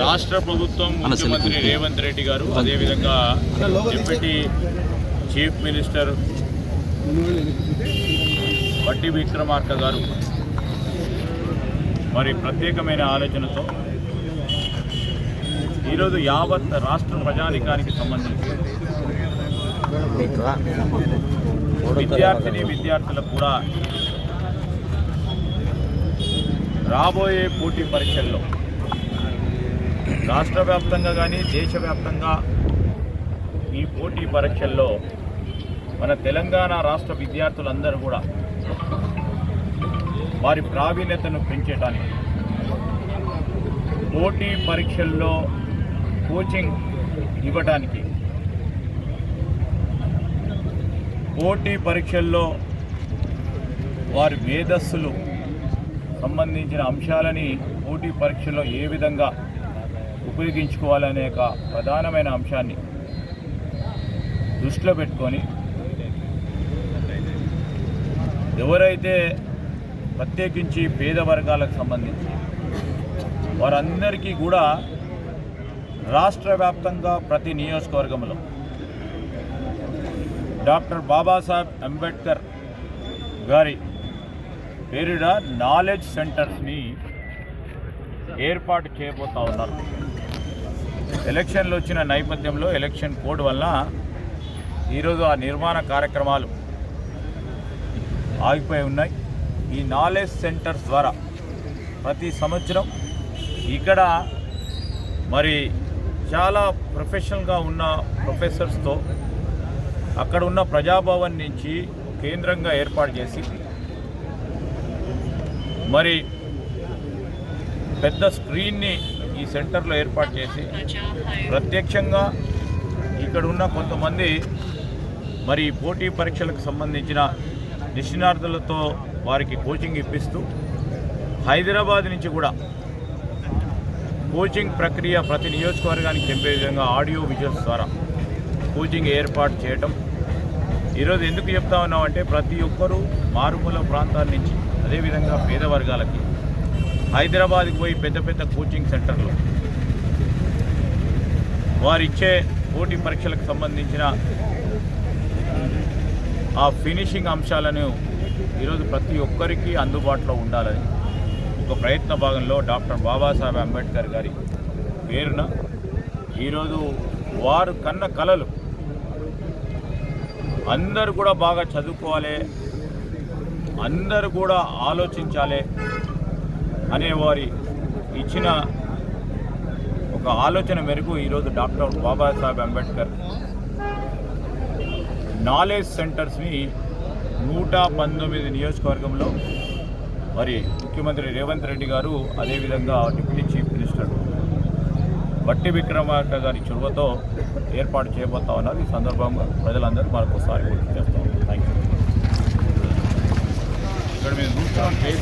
రాష్ట్ర ప్రభుత్వం ముఖ్యమంత్రి. రేవంత్ రెడ్డి గారు అదేవిధంగా డిప్యూటీ చీఫ్ మినిస్టర్ బట్టి విక్రమార్క గారు మరి ప్రత్యేకమైన ఆలోచనతో ఈరోజు యావత్ రాష్ట్ర ప్రజానికానికి సంబంధించి విద్యార్థిని విద్యార్థులకు కూడా రాబోయే పోటీ పరీక్షల్లో రాష్ట్ర వ్యాప్తంగా కానీ దేశవ్యాప్తంగా ఈ పోటీ పరీక్షల్లో మన తెలంగాణ రాష్ట్ర విద్యార్థులందరూ కూడా వారి ప్రావీణ్యతను పెంచడానికి పోటీ పరీక్షల్లో కోచింగ్ ఇవ్వడానికి పోటీ పరీక్షల్లో వారి మేధస్సులు సంబంధించిన అంశాలని పోటీ పరీక్షలో ఏ విధంగా ఉపయోగించుకోవాలనే ఒక ప్రధానమైన అంశాన్ని దృష్టిలో పెట్టుకొని ఎవరైతే ప్రత్యేకించి పేద వర్గాలకు సంబంధించి వారందరికీ కూడా రాష్ట్ర వ్యాప్తంగా ప్రతి నియోజకవర్గంలో డాక్టర్ బాబాసాహెబ్ అంబేద్కర్ గారి పేరిట నాలెడ్జ్ సెంటర్స్ని ఏర్పాటు చేయబోతా ఉన్నారు. ఎలక్షన్లు వచ్చిన నేపథ్యంలో ఎలక్షన్ కోడ్ వల్ల ఈరోజు ఆ నిర్మాణ కార్యక్రమాలు ఆగిపోయి ఉన్నాయి. ఈ నాలెడ్జ్ సెంటర్స్ ద్వారా ప్రతి సంవత్సరం ఇక్కడ మరి చాలా ప్రొఫెషనల్గా ఉన్న ప్రొఫెసర్స్తో అక్కడ ఉన్న ప్రజాభవన్ నుంచి కేంద్రంగా ఏర్పాటు చేసి మరి పెద్ద స్క్రీన్ని ఈ సెంటర్లో ఏర్పాటు చేసి ప్రత్యక్షంగా ఇక్కడ ఉన్న కొంతమంది మరి పోటీ పరీక్షలకు సంబంధించిన నిష్ణార్థులతో వారికి కోచింగ్ ఇప్పిస్తూ హైదరాబాద్ నుంచి కూడా కోచింగ్ ప్రక్రియ ప్రతి నియోజకవర్గానికి చెప్పే విధంగా ఆడియో విజువల్స్ ద్వారా కోచింగ్ ఏర్పాటు చేయటం. ఈరోజు ఎందుకు చెప్తా ఉన్నామంటే ప్రతి ఒక్కరూ మారుమూల ప్రాంతాల నుంచి అదేవిధంగా పేద వర్గాలకి హైదరాబాద్కి పోయి పెద్ద పెద్ద కోచింగ్ సెంటర్లు. వారిచ్చే పోటీ పరీక్షలకు సంబంధించిన ఆ ఫినిషింగ్ అంశాలను ఈరోజు ప్రతి ఒక్కరికి అందుబాటులో ఉండాలని ఒక ప్రయత్న భాగంలో డాక్టర్ బాబాసాహెబ్ అంబేద్కర్ గారి పేరున ఈరోజు వారు కన్న కళలు అందరూ కూడా బాగా చదువుకోవాలి అందరూ కూడా ఆలోచించాలి అనే వారి ఇచ్చిన ఒక ఆలోచన మేరకు ఈరోజు డాక్టర్ బాబాసాహెబ్ అంబేద్కర్ నాలెడ్జ్ సెంటర్స్ని నూట పంతొమ్మిది నియోజకవర్గంలో మరి ముఖ్యమంత్రి రేవంత్ రెడ్డి గారు అదేవిధంగా డిప్యూటీ చీఫ్ మినిస్టర్ బట్టి విక్రమార్క గారి చొరవతో ఏర్పాటు చేయబోతా ఉన్నారు. ఈ సందర్భంగా ప్రజలందరూ మరొకసారి గుర్తు చేస్తాం థ్యాంక్ యూ ఇక్కడ మేము చూస్తున్నాం